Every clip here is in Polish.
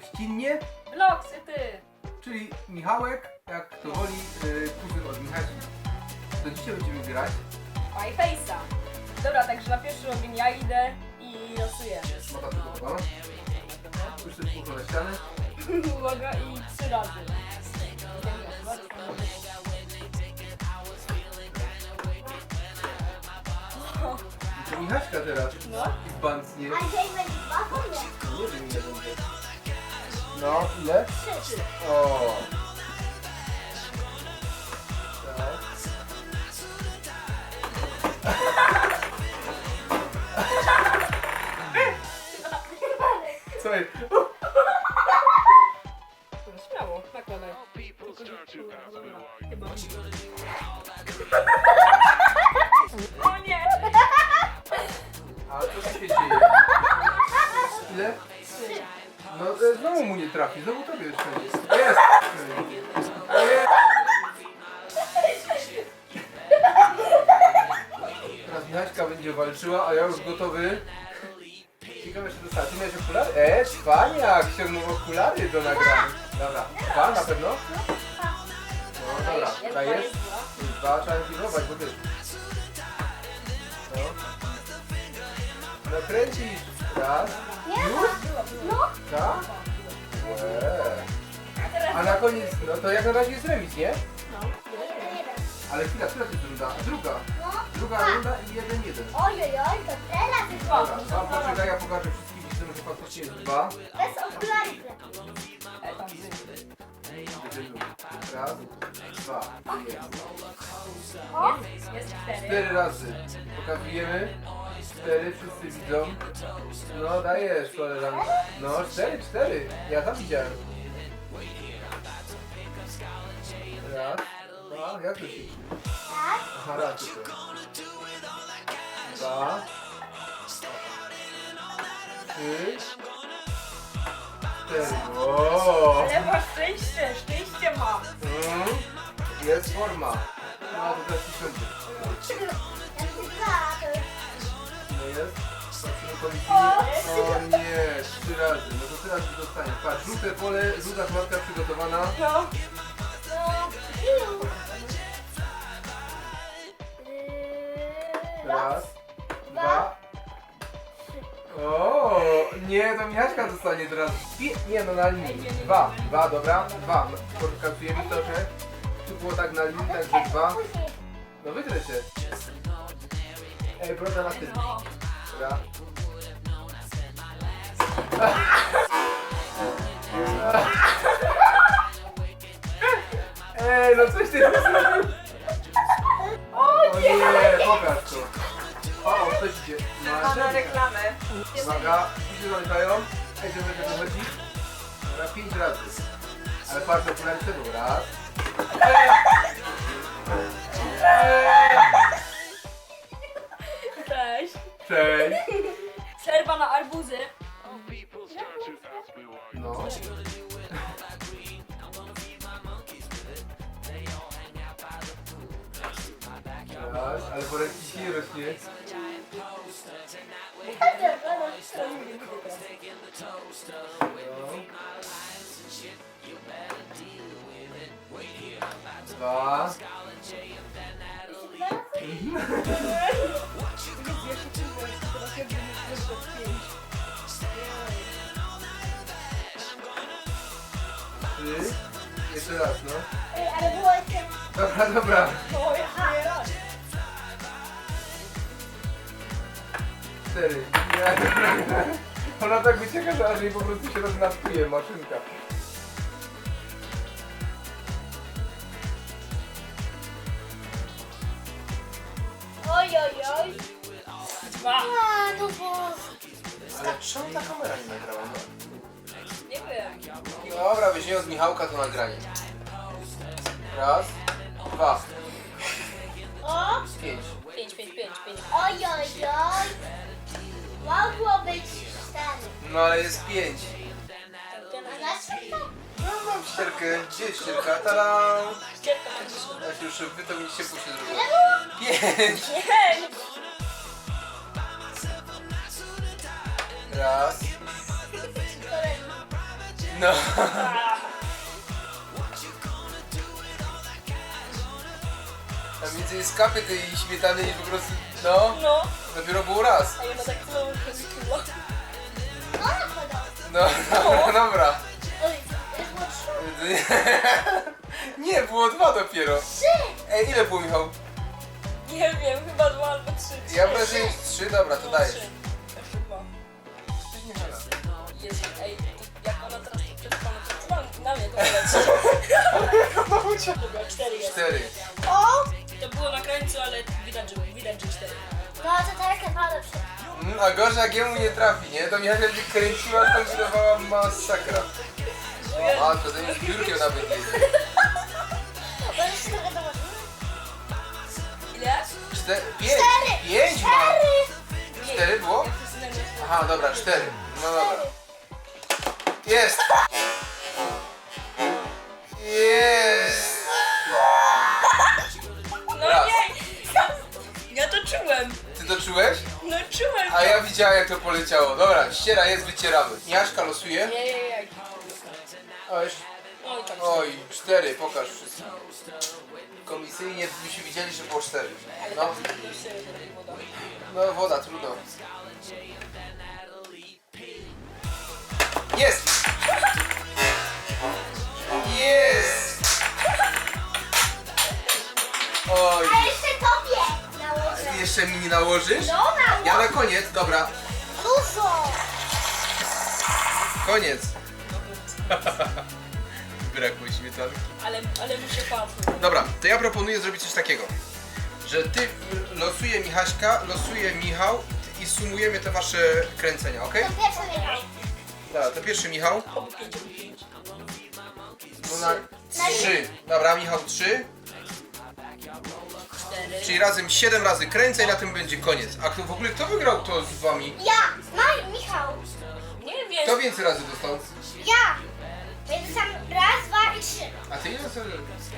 gościnnie, Vlogs i ty. czyli Michałek, jak kto woli, yy, od Michałki. To dzisiaj będziemy grać. My face'a. Dobra, także na pierwszy ogień ja idę i losuję. Szmata przygotowana. Już sobie spokojne ściany. Uwaga i trzy razy. To Michaśka teraz. No. I bancnie. A dzisiaj będzie dwa po mnie. Nie wiem ile będzie. No, ile? Trzy. O. Tak. Co Śmiało, nakładaj. Chyba. Trafi, znowu tobie jeszcze. Jest! Teraz Michaśka będzie walczyła, a ja już gotowy. Ciekawe, czy dostała. Ty miałeś okulary? E, cwaniak! Ściągnął okulary do nagrania. Dobra, dwa na pewno? No dobra, dajesz? dwa, trzeba pilnować, bo ty... No. Nakręcić. Raz. Już? No. Tak? A teraz... A na koniec, no to jak na razie jest remis, nie? No. Jeden, jeden. Ale chwila, która to jest runda? Druga. No. Druga Dwa. runda i jeden, jeden. Oj, oj, to teraz jest Dwa. Dobra, dwa, poczekaj, ja pokażę wszystkim widzom, że faktycznie jest dwa. Bez okularów. E. Raz, dwa. Jest. Jest, jest cztery. Cztery razy. Pokazujemy. 4, wszyscy widzą. No dajesz, koleżanko. No 4, 4. Ja tam widziałem. Raz. Dwa, jak to się... Aha, raz. Dwa. Trzy. Cztery. Wow. Ale masz szczęście, szczęście mam. Mm. Jest forma. No to też 1000. jest. O nie, trzy razy. No to teraz już dostanie. Patrz, żółte pole, żółta smatka przygotowana. No. Raz, dwa. trzy. O, nie, to Michaśka dostanie teraz. Nie, no na linii. Dwa, dwa, dobra, dwa. No, Pokazujemy to, że tu było tak na linii, także dwa. No wytrę się. Ej, broda na tym. No. Dobra. Ej, no coś ty zrobił. O nie, pokaż to. O, coś idzie. Czerwona Masz. reklamę. Uwaga, wszyscy zamykają. Ej, wiemy, że to chodzi. Dobra, pięć razy. Ale okulary wtedy. Raz. Cześć. Cześć. Przerwa na arbuzy. No. Raz, ale po ręki ci nie rośnie. Dwa. Jeszcze raz, no. Ej, ale było jeszcze... Dobra, dobra. To jeszcze nie raz. Cztery. Nie. Ona tak wycieka, że aż jej po prostu się roznaftuje maszynka. Oj, oj, oj. Dwa. A, no bo... Ale czemu ta kamera nie nagrała? No? Dobra, weźmiemy od Michałka to nagranie. Raz, dwa, O, pięć. Pięć, pięć, pięć, pięć. oj, oj, oj. Mogło być cztery. No ale jest pięć. A? No mam ścierkę. Gdzie jest ścierka? Tada! Ścierka będzie. Ja się już wy to się zrobiło. Ile było? Pięć. Pięć. Raz, To No. A, Tam więcej jest kapy tej śmietany niż po prostu, no, no. dopiero było raz. A ona tak znowu chyba. No, no, No, dobra, dobra. Oj, jest było trzy. Nie, było dwa dopiero. Trzy. Ej, ile było Michał? Nie wiem, chyba dwa albo trzy. Ja Trzy. wrażenie jest trzy, dobra, to No, dajesz. dwa. Jezu, ej, to. Dobra, cztery jest. Cztery. O, To było na krańcu, ale widać, że, widać, że cztery. no to teraz naprawdę przy. Mm, A gorzej jak jemu nie trafi, nie? To Michał jakby kręciła, kombinowała masakra. A, to ten już biurkiem nawet jedzie. Możesz się trochę dołożyć. Ile? Cztery, pięć, Cztery. pięć ma. Cztery. Cztery było? Nie- Aha, dobra, cztery. No dobra. Jest! Jest! No Raz. nie! Ja to czułem! Ty to czułeś? No czułem! A ja widziałem jak to poleciało. Dobra, ściera jest, wycieramy. Jaszka losuje. Nie, nie, nie. Oj, Oj, tam oj, cztery, pokaż wszystkim. Komisyjnie byście widzieli, że było cztery. No, już się robi woda. no woda, trudno. Jest! Jest! Oj, A jeszcze tobie nałożę. jeszcze mi nie nałożysz? No, nałożę. Ja na koniec, dobra, Dużo. koniec. Brakło śmietanki. Ale, ale mu się. Dobra, to ja proponuję zrobić coś takiego. Że ty y, losuje Michaśka, losuje Michał i sumujemy te wasze kręcenia, ok? To pierwsze wygrał. Dobra, to pierwszy Michał. No na trzy. Dobra, Michał trzy. Czyli razem 7 razy kręcę i na tym będzie koniec. A kto w ogóle kto wygrał to z wami? Ja. Maj, Michał. Nie wiem. Kto więcej razy dostał? Ja. Będę sam raz, dwa i trzy. A ty ile sobie?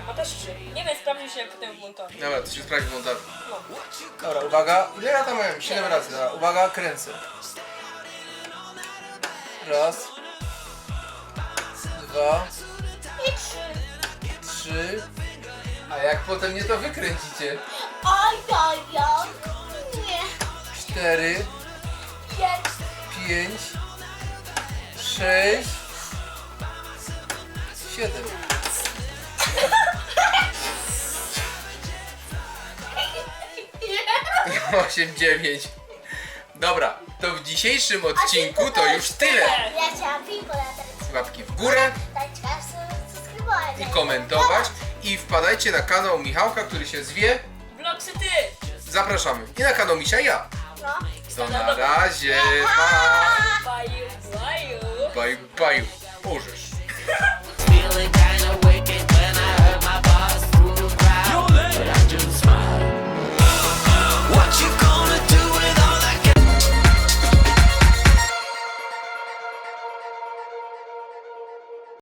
Ma też trzy. Nie wiem, sprawdzi się potem w montażu. Dobra, to się sprawdzi w montażu. No. Dobra, uwaga. Ile ja tam miałem? 7 razy. Dobra, uwaga, kręcę. Raz. Dwa. I trzy. Trzy. A jak potem nie to wykręcicie? Oj, oj, oj. Nie. Cztery, Pięć. pięć, sześć, siedem. Osiem, dziewięć. Dobra, to w dzisiejszym odcinku to już tyle. Ja chciałam latać. Łapki w górę Dać subskrybować. i komentować. I wpadajcie na kanał Michałka, który się zwie. Vlogsy ty! Zapraszamy. I na kanał Misia i ja. No. To na razie. Pa. Baju, baju. Bye bye. Możesz.